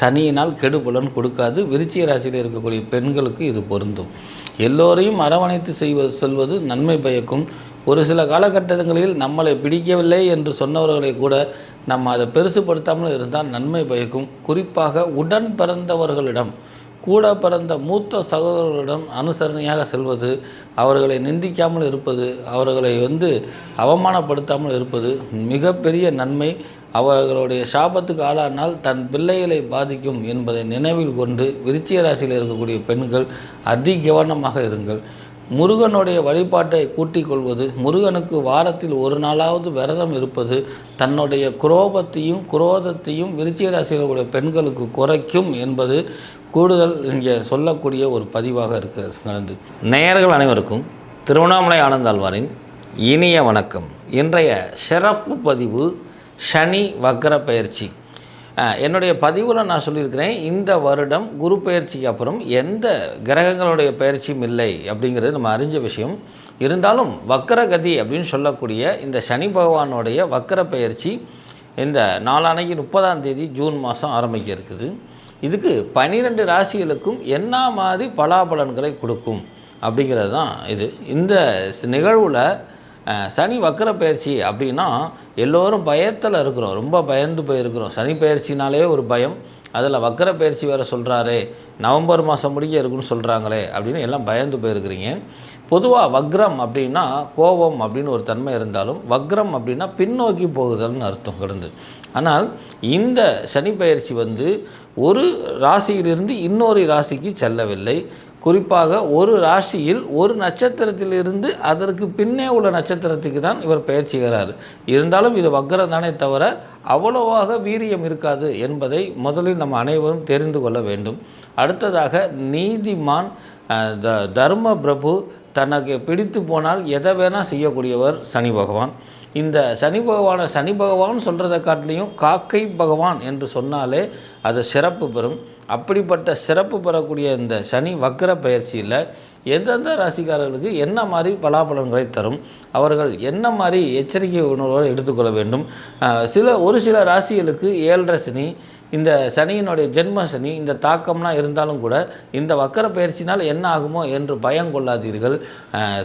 சனியினால் கெடுபலன் கொடுக்காது. விருச்சிக ராசியில் இருக்கக்கூடிய பெண்களுக்கு இது பொருந்தும். எல்லோரையும் அரவணைத்து செய்வது செல்வது நன்மை பயக்கும். ஒரு சில காலகட்டங்களில் நம்மளை பிடிக்கவில்லை என்று சொன்னவர்களை கூட நம்ம அதை பெருசுப்படுத்தாமல் இருந்தால் நன்மை பயக்கும். குறிப்பாக உடன் பிறந்தவர்களிடம் கூட பிறந்த மூத்த சகோதரர்களிடம் அனுசரணையாக செல்வது அவர்களை நிந்திக்காமல் இருப்பது அவர்களை வந்து அவமானப்படுத்தாமல் இருப்பது மிகப்பெரிய நன்மை. அவர்களுடைய சாபத்துக்கு ஆளானால் தன் பிள்ளைகளை பாதிக்கும் என்பதை நினைவில் கொண்டு விருச்சிய ராசியில் இருக்கக்கூடிய பெண்கள் அதி கவனமாக இருங்கள். முருகனுடைய வழிபாட்டை கூட்டிக் கொள்வது முருகனுக்கு வாரத்தில் ஒரு நாளாவது விரதம் இருப்பது தன்னுடைய குரோபத்தையும் குரோதத்தையும் விருச்சிய ராசியிலுடைய பெண்களுக்கு குறைக்கும் என்பது கூடுதல் இங்கே சொல்லக்கூடிய ஒரு பதிவாக இருக்கிறது. நேயர்கள் அனைவருக்கும் திருவண்ணாமலை ஆனந்தாழ்வாரின் இனிய வணக்கம். இன்றைய சிறப்பு பதிவு சனி வக்ர பயிற்சி. என்னுடைய பதிவில் நான் சொல்லியிருக்கிறேன் இந்த வருடம் குரு பயிற்சிக்கு அப்புறம் எந்த கிரகங்களுடைய பயிற்சியும் இல்லை அப்படிங்கிறது நம்ம அறிஞ்ச விஷயம். இருந்தாலும் வக்கரகதி அப்படின்னு சொல்லக்கூடிய இந்த சனி பகவானுடைய வக்கர பயிற்சி இந்த நாளானைக்கு முப்பதாம் தேதி ஜூன் மாதம் ஆரம்பிக்க இருக்குது. இதுக்கு பன்னிரெண்டு ராசிகளுக்கும் என்ன மாதிரி பலாபலன்களை கொடுக்கும் அப்படிங்கிறது தான் இது. இந்த நிகழ்வில் சனி வக்கர பயிற்சி அப்படின்னா எல்லோரும் பயத்தில் இருக்கிறோம். ரொம்ப பயந்து போயிருக்கிறோம். சனி பயிற்சினாலே ஒரு பயம். அதில் வக்கர பயிற்சி வேறு சொல்கிறாரே நவம்பர் மாதம் முடிக்க இருக்குன்னு சொல்கிறாங்களே அப்படின்னு எல்லாம் பயந்து போயிருக்கிறீங்க. பொதுவாக வக்ரம் அப்படின்னா கோபம் அப்படின்னு ஒரு தன்மை இருந்தாலும் வக்ரம் அப்படின்னா பின்னோக்கி போகுதல்னு அர்த்தம் கிடந்து ஆனால் இந்த சனி பயிற்சி வந்து ஒரு ராசியிலிருந்து இன்னொரு ராசிக்கு செல்லவில்லை. குறிப்பாக ஒரு ராசியில் ஒரு நட்சத்திரத்திலிருந்து அதற்கு பின்னே உள்ள நட்சத்திரத்துக்கு தான் இவர் பெயர் செய்கிறார் இருந்தாலும் இது வக்ரம் தானே தவிர அவ்வளவாக வீரியம் இருக்காது என்பதை முதலில் நம்ம அனைவரும் தெரிந்து கொள்ள வேண்டும். அடுத்ததாக நீதிமான் த தர்ம பிரபு தனக்கு பிடித்து போனால் எதை வேணால் செய்யக்கூடியவர் சனி பகவான். இந்த சனி பகவானை சனி பகவான் சொல்கிறத காட்டிலையும் காக்கை பகவான் என்று சொன்னாலே அது சிறப்பு பெறும். அப்படிப்பட்ட சிறப்பு பெறக்கூடிய இந்த சனி வக்கர பயிற்சியில் எந்தெந்த ராசிக்காரர்களுக்கு என்ன மாதிரி பலாபலன்களை தரும் அவர்கள் என்ன மாதிரி எச்சரிக்கை உணர்வோடு எடுத்துக்கொள்ள வேண்டும். சில ஒரு சில ராசிகளுக்கு ஏழரை சனி இந்த சனியினுடைய ஜென்ம சனி இந்த தாக்கம்லாம் இருந்தாலும் கூட இந்த வக்கர பயிற்சினால் என்ன ஆகுமோ என்று பயம் கொள்ளாதீர்கள்.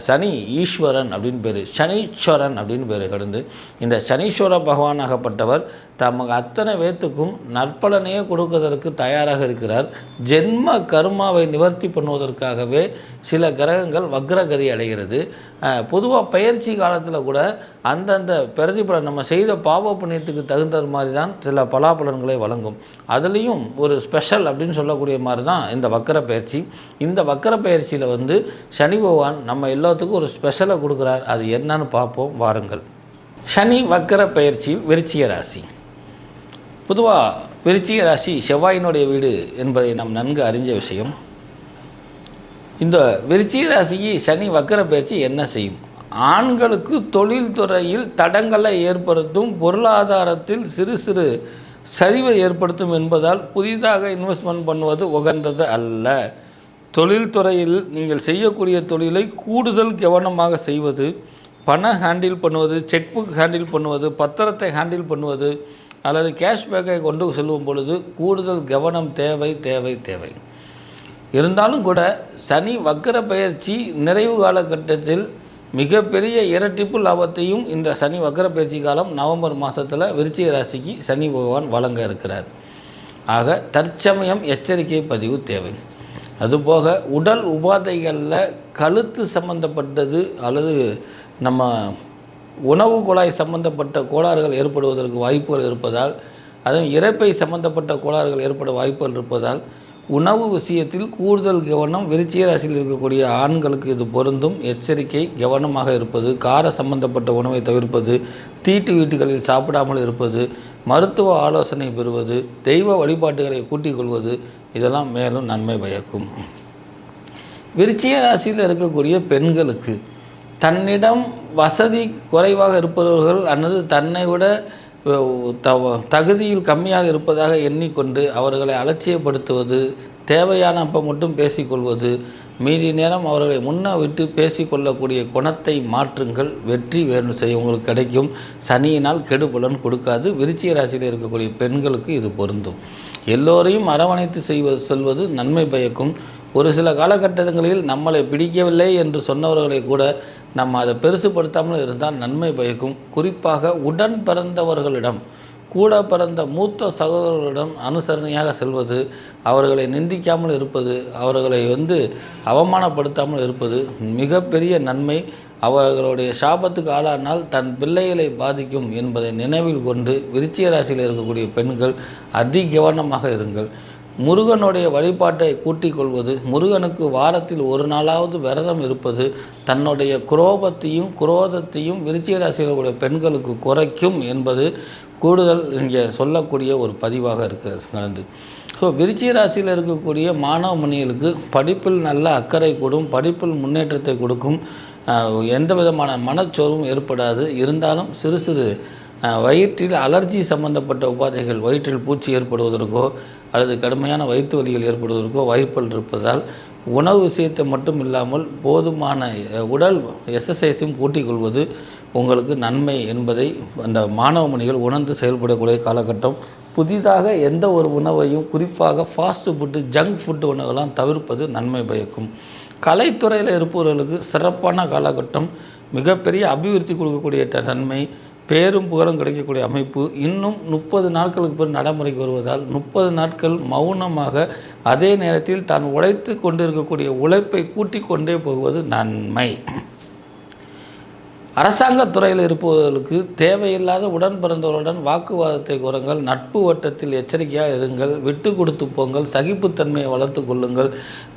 சனி ஈஸ்வரன் அப்படின்னு பேர் சனீஸ்வரன் அப்படின்னு பேர் கடந்து இந்த சனீஸ்வர பகவானாகப்பட்டவர் தமக்கு அத்தனை பேத்துக்கும் நற்பலனையே கொடுப்பதற்கு தயாராக இருக்கிறார். ஜென்ம கர்மாவை நிவர்த்தி பண்ணுவதற்காகவே சில கிரகங்கள் வக்ரகதி அடைகிறது. பொதுவாக பயிற்சி காலத்தில் கூட அந்தந்த பிரதிபலன் நம்ம செய்த பாவ புண்ணியத்துக்கு தகுந்த மாதிரி தான் சில பலாபலன்களை வழங்கும். அதுலேயும் ஒரு ஸ்பெஷல் அப்படின்னு சொல்லக்கூடிய மாதிரி தான் இந்த வக்கர பயிற்சி. இந்த வக்கர பயிற்சியில் வந்து சனி பகவான் நம்ம எல்லாத்துக்கும் ஒரு ஸ்பெஷலை கொடுக்குறார். அது என்னன்னு பார்ப்போம் வாருங்கள். சனி வக்கர பயிற்சி விருச்சிக ராசி. பொதுவாக விருச்சிக ராசி செவ்வாயினுடைய வீடு என்பதை நாம் நன்கு அறிஞ்ச விஷயம். இந்த விருச்சிக ராசிக்கு சனி வக்கர பயிற்சி என்ன செய்யும்? ஆண்களுக்கு தொழில்துறையில் தடங்களை ஏற்படுத்தும் பொருளாதாரத்தில் சிறு சிறு சரிவை ஏற்படுத்தும் என்பதால் புதிதாக இன்வெஸ்ட்மெண்ட் பண்ணுவது உகந்தது அல்ல. தொழில்துறையில் நீங்கள் செய்யக்கூடிய தொழிலை கூடுதல் கவனமாக செய்வது பணம் ஹேண்டில் பண்ணுவது செக் புக் ஹேண்டில் பண்ணுவது பத்திரத்தை ஹேண்டில் பண்ணுவது அல்லது கேஷ்பேக்கை கொண்டு செல்லும் பொழுது கூடுதல் கவனம் தேவை தேவை தேவை. இருந்தாலும் கூட சனி வக்கர பயிற்சி நிறைவு காலகட்டத்தில் மிகப்பெரிய இரட்டிப்பு லாபத்தையும் இந்த சனி வக்கர பயிற்சி காலம் நவம்பர் மாதத்தில் விருச்சிக ராசிக்கு சனி பகவான் வழங்க இருக்கிறார். ஆக தற்சமயம் எச்சரிக்கை பதிவு தேவை. அதுபோக உடல் உபாதைகளில் கழுத்து சம்பந்தப்பட்டது அல்லது நம்ம உணவு குழாய் சம்பந்தப்பட்ட கோளாறுகள் ஏற்படுவதற்கு வாய்ப்புகள் இருப்பதால் அதுவும் இறப்பை சம்பந்தப்பட்ட கோளாறுகள் ஏற்பட வாய்ப்புகள் இருப்பதால் உணவு விஷயத்தில் கூடுதல் கவனம் விருச்சிக ராசியில் இருக்கக்கூடிய ஆண்களுக்கு இது பொருந்தும். எச்சரிக்கை கவனமாக இருப்பது கார சம்பந்தப்பட்ட உணவை தவிர்ப்பது தீட்டு வீட்டுகளில் சாப்பிடாமல் இருப்பது மருத்துவ ஆலோசனை பெறுவது தெய்வ வழிபாட்டுகளை கூட்டிக் கொள்வது இதெல்லாம் மேலும் நன்மை பயக்கும். விருச்சிக ராசியில் இருக்கக்கூடிய பெண்களுக்கு தன்னிடம் வசதி குறைவாக இருப்பவர்கள் அல்லது தன்னை விட தகுதியில் கம்மியாக இருப்பதாக எண்ணிக்கொண்டு அவர்களை அலட்சியப்படுத்துவது தேவையான அப்போ மட்டும் பேசிக்கொள்வது மீதி நேரம் அவர்களை முன்ன விட்டு பேசிக்கொள்ளக்கூடிய குணத்தை மாற்றுங்கள். வெற்றி வேணும் செய்ய உங்களுக்கு கிடைக்கும். சனியினால் கெடுபலன் கொடுக்காது. விருச்சிக ராசியில் இருக்கக்கூடிய பெண்களுக்கு இது பொருந்தும். எல்லோரையும் அரவணைத்து செய்வது செல்வது நன்மை பயக்கும். ஒரு சில காலகட்டங்களில் நம்மளை பிடிக்கவில்லை என்று சொன்னவர்களை கூட நம்ம அதை பெருசுப்படுத்தாமல் இருந்தால் நன்மை பயக்கும். குறிப்பாக உடன் பிறந்தவர்களிடம் கூட பிறந்த மூத்த சகோதரர்களிடம் அனுசரணையாக செல்வது அவர்களை நிந்திக்காமல் இருப்பது அவர்களை வந்து அவமானப்படுத்தாமல் இருப்பது மிகப்பெரிய நன்மை. அவர்களுடைய சாபத்துக்கு ஆளானால் தன் பிள்ளைகளை பாதிக்கும் என்பதை நினைவில் கொண்டு விருச்சிய ராசியில் இருக்கக்கூடிய பெண்கள் அதி கவனமாக இருங்கள். முருகனுடைய வழிபாட்டை கூட்டிக் கொள்வது முருகனுக்கு வாரத்தில் ஒரு நாளாவது விரதம் இருப்பது தன்னுடைய குரோபத்தையும் குரோதத்தையும் விருச்சிக ராசியில் உள்ள பெண்களுக்கு குறைக்கும் என்பது கூடுதல் இங்கே சொல்லக்கூடிய ஒரு பதிவாக இருக்கிறது கலந்து. ஸோ விருச்சிக ராசியில் இருக்கக்கூடிய மாணவ மணிகளுக்கு படிப்பில் நல்ல அக்கறை கூடும் படிப்பில் முன்னேற்றத்தை கொடுக்கும் எந்த விதமான மனச்சோர்வும் ஏற்படாது. இருந்தாலும் சிறு சிறு வயிற்றில் அலர்ஜி சம்பந்தப்பட்ட உபாதைகள் வயிற்றில் பூச்சி ஏற்படுவதற்கோ அல்லது கடுமையான வயிற்று வலிகள் ஏற்படுவதற்கோ வாய்ப்புகள் இருப்பதால் உணவு விஷயத்தை மட்டும் இல்லாமல் போதுமான உடல் எக்ஸசைஸையும் கூட்டிக் கொள்வது உங்களுக்கு நன்மை என்பதை அந்த மாணவ மணிகள் உணர்ந்து செயல்படக்கூடிய காலகட்டம். புதிதாக எந்த ஒரு உணவையும் குறிப்பாக ஃபாஸ்ட் ஃபுட்டு ஜங்க் ஃபுட்டு உணவெல்லாம் தவிர்ப்பது நன்மை பயக்கும். கலைத்துறையில் இருப்பவர்களுக்கு சிறப்பான காலகட்டம் மிகப்பெரிய அபிவிருத்தி கொடுக்கக்கூடிய நன்மை பேரும் புகழும் கிடைக்கக்கூடிய அமைப்பு இன்னும் முப்பது நாட்களுக்கு பிறகு நடைமுறைக்கு வருவதால் முப்பது நாட்கள் மௌனமாக அதே நேரத்தில் தான் உழைத்து கொண்டிருக்கக்கூடிய உழைப்பை கூட்டிக் கொண்டே போவது நன்மை. அரசாங்கத் துறையில் இருப்பவர்களுக்கு தேவையில்லாத உடன் பிறந்தவர்களுடன் வாக்குவாதத்தை குறங்கள் நட்பு வட்டத்தில் எச்சரிக்கையாக இருங்கள் விட்டு கொடுத்து போங்கள் சகிப்புத்தன்மையை வளர்த்து கொள்ளுங்கள்.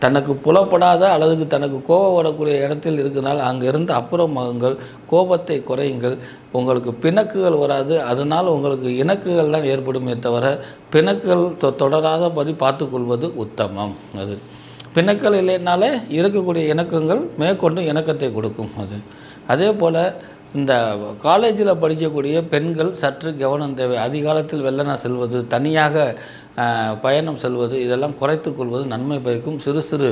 தனக்கு புலப்படாத அல்லது தனக்கு கோபம் வரக்கூடிய இடத்தில் இருக்கிறனால் அங்கிருந்து அப்புறமாகுங்கள் கோபத்தை குறையுங்கள். உங்களுக்கு பிணக்குகள் வராது அதனால் உங்களுக்கு இணக்குகள் தான் ஏற்படுமே தவிர பிணக்குகள் தொ தொடராதபடி பார்த்துக்கொள்வது உத்தமம். அது பிணக்கள் இல்லைனாலே இருக்கக்கூடிய இணக்கங்கள் மேற்கொண்டு இணக்கத்தை கொடுக்கும். அது அதே போல் இந்த காலேஜில் படிக்கக்கூடிய பெண்கள் சற்று கவனம் தேவை. அதிகாலத்தில் வெள்ளனா செல்வது தனியாக பயணம் செல்வது இதெல்லாம் குறைத்து கொள்வது நன்மை பயக்கும். சிறு சிறு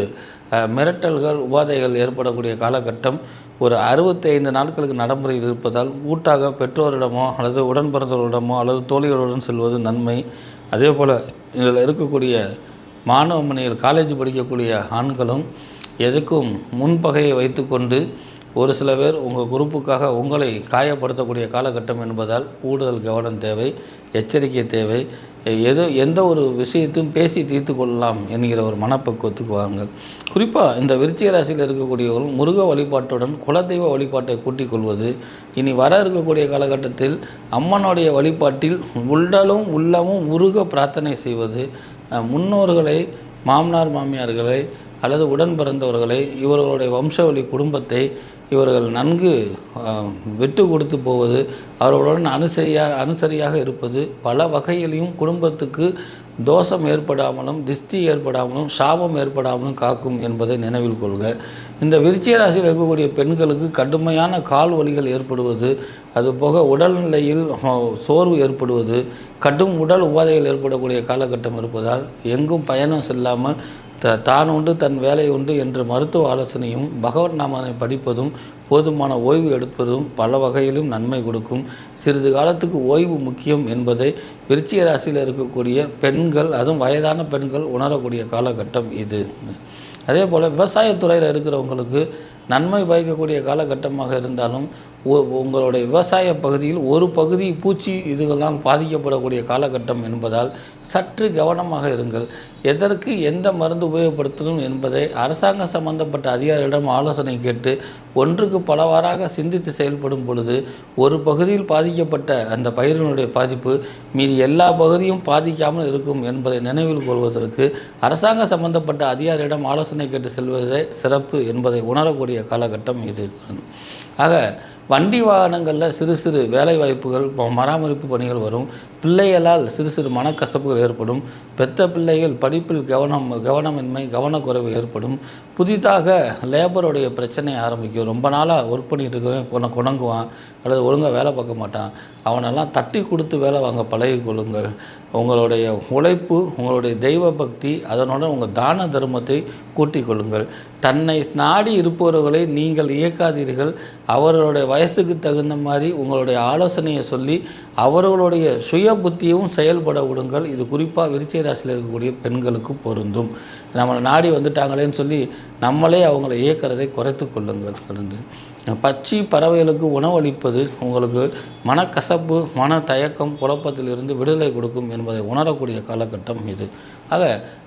மிரட்டல்கள் உபாதைகள் ஏற்படக்கூடிய காலகட்டம். ஒரு அறுபத்தைந்து நாட்களுக்கு நடைமுறையில் இருப்பதால் கூட்டாக பெற்றோரிடமோ அல்லது உடன் பிறந்தவரிடமோ அல்லது தோழிகளுடன் செல்வது நன்மை. அதே போல் இதில் இருக்கக்கூடிய மாணவ மணிகள் காலேஜ் படிக்கக்கூடிய ஆண்களும் எதுக்கும் முன்பகையை வைத்துக்கொண்டு ஒரு சில பேர் உங்கள் குரூப்புக்காக உங்களை காயப்படுத்தக்கூடிய காலகட்டம் என்பதால் கூடுதல் கவனம் தேவை எச்சரிக்கை தேவை. எது எந்த ஒரு விஷயத்தையும் பேசி தீர்த்து கொள்ளலாம் என்கிற ஒரு மனப்பக்குவத்துக்கு வாருங்கள் குறிப்பாக இந்த விருச்சிக ராசியில் இருக்கக்கூடியவர்கள் முருக வழிபாட்டுடன் குலதெய்வ வழிபாட்டை கூட்டிக் கொள்வது. இனி வர இருக்கக்கூடிய காலகட்டத்தில் அம்மனுடைய வழிபாட்டில் உள்ளலும் உள்ளமும் உருக பிரார்த்தனை செய்வது. முன்னோர்களை மாமனார் மாமியார்களை அல்லது உடன் பிறந்தவர்களை இவர்களுடைய வம்சவழி குடும்பத்தை இவர்கள் நன்கு விட்டு கொடுத்து போவது அவர்களுடன் அனுசரியா அனுசரியாக இருப்பது பல வகையிலையும் குடும்பத்துக்கு தோஷம் ஏற்படாமலும் திஸ்தி ஏற்படாமலும் சாபம் ஏற்படாமலும் காக்கும் என்பதை நினைவில் கொள்க. இந்த விருச்சிய ராசியில் இருக்கக்கூடிய பெண்களுக்கு கடுமையான கால் வலிகள் ஏற்படுவது அதுபோக உடல்நிலையில் சோர்வு ஏற்படுவது கடும் உடல் உபாதைகள் ஏற்படக்கூடிய காலகட்டம் இருப்பதால் எங்கும் பயணம் செல்லாமல் த தான் உண்டு தன் வேலை உண்டு என்ற மருத்துவ ஆலோசனையும் பகவத் நாமனை படிப்பதும் போதுமான ஓய்வு எடுப்பதும் பல வகையிலும் நன்மை கொடுக்கும். சிறிது காலத்துக்கு ஓய்வு முக்கியம் என்பதை விருச்சிய ராசியில் இருக்கக்கூடிய பெண்கள் அதுவும் வயதான பெண்கள் உணரக்கூடிய காலகட்டம் இது. அதே போல் விவசாயத்துறையில் இருக்கிறவங்களுக்கு நன்மை பயக்கக்கூடிய காலகட்டமாக இருந்தாலும் உங்களுடைய விவசாய பகுதியில் ஒரு பகுதி பூச்சி இதுகளால் பாதிக்கப்படக்கூடிய காலகட்டம் என்பதால் சற்று கவனமாக இருங்கள். எதற்கு எந்த மருந்து உபயோகப்படுத்தணும் என்பதை அரசாங்க சம்பந்தப்பட்ட அதிகாரிகளிடம் ஆலோசனை கேட்டு ஒன்றுக்கு பலவாறாக சிந்தித்து செயல்படும் பொழுது ஒரு பகுதியில் பாதிக்கப்பட்ட அந்த பயிரினுடைய பாதிப்பு மீது எல்லா பகுதியும் பாதிக்காமல் இருக்கும் என்பதை நினைவில் கொள்வதற்கு அரசாங்க சம்பந்தப்பட்ட அதிகாரியிடம் ஆலோசனை கேட்டு செல்வதே சிறப்பு என்பதை உணரக்கூடிய காலகட்டம் இது. ஆக வண்டி வாகனங்களில் சிறு சிறு வேலைவாய்ப்புகள் மராமரிப்பு பணிகள் வரும். பிள்ளைகளால் சிறு சிறு மனக்கசப்புகள் ஏற்படும். பெத்த பிள்ளைகள் படிப்பில் கவனம் கவனமின்மை கவனக்குறைவு ஏற்படும். புதிதாக லேபருடைய பிரச்சனை ஆரம்பிக்கும். ரொம்ப நாளாக ஒர்க் பண்ணிகிட்டு இருக்கிறவன் குண குணங்குவான் அல்லது ஒழுங்காக வேலை பார்க்க மாட்டான். அவனெல்லாம் தட்டி கொடுத்து வேலை வாங்க பழகி கொள்ளுங்கள் உங்களுடைய உழைப்பு உங்களுடைய தெய்வ பக்தி அதனோட உங்கள் தான தர்மத்தை கூட்டிக் கொள்ளுங்கள். தன்னை நாடி இருப்பவர்களை நீங்கள் இயக்காதீர்கள். அவர்களுடைய வயசுக்கு தகுந்த மாதிரி உங்களுடைய ஆலோசனையை சொல்லி அவர்களுடைய சுய புத்தியும் செயல்பட விடுங்கள். இது குறிப்பாக விருச்சிக ராசியில் இருக்கக்கூடிய பெண்களுக்கு பொருந்தும். நம்மளை நாடி வந்துட்டாங்களேன்னு சொல்லி நம்மளே அவங்கள இயக்கிறதை குறைத்து கொள்ளுங்கள் இருந்து பச்சி பறவைகளுக்கு உணவளிப்பது உங்களுக்கு மனக்கசப்பு மன தயக்கம் குழப்பத்திலிருந்து விடுதலை கொடுக்கும் என்பதை உணரக்கூடிய காலகட்டம் இது. ஆக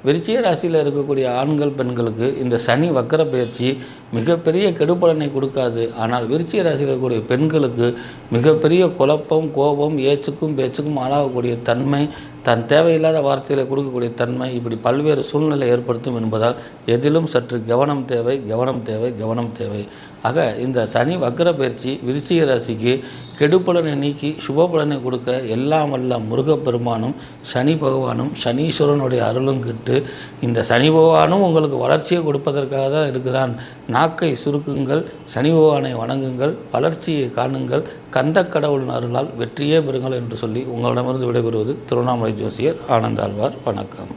விருச்சிய ராசியில் இருக்கக்கூடிய ஆண்கள் பெண்களுக்கு இந்த சனி வக்கர பயிற்சி மிகப்பெரிய கெடுபலனை கொடுக்காது. ஆனால் விருச்சிய ராசியில் இருக்கக்கூடிய பெண்களுக்கு மிகப்பெரிய குழப்பம் கோபம் ஏச்சுக்கும் பேச்சுக்கும் ஆளாகக்கூடிய தன்மை தன் தேவையில்லாத வார்த்தைகளை கொடுக்கக்கூடிய தன்மை இப்படி பல்வேறு சூழ்நிலை ஏற்படுத்தும் என்பதால் எதிலும் சற்று கவனம் தேவை கவனம் தேவை கவனம் தேவை. ஆக இந்த சனி வக்கர பயிற்சி விருச்சிக ராசிக்கு கெடுப்பலனை நீக்கி சுபபலனை கொடுக்க எல்லாம் வல்ல முருகப்பெருமானும் சனி பகவானும் சனீஸ்வரனுடைய அருளும் கிட்டு இந்த சனி பகவானும் உங்களுக்கு வளர்ச்சியை கொடுப்பதற்காக தான் இருக்கிறான். நாக்கை சுருக்குங்கள் சனி பகவானை வணங்குங்கள் வளர்ச்சியை காணுங்கள் கந்த கடவுளின் அருளால் வெற்றியே பெறுங்கள் என்று சொல்லி உங்களிடமிருந்து விடைபெறுவது திருவண்ணாமலை ஜோசியர் ஆனந்தாழ்வார். வணக்கம்.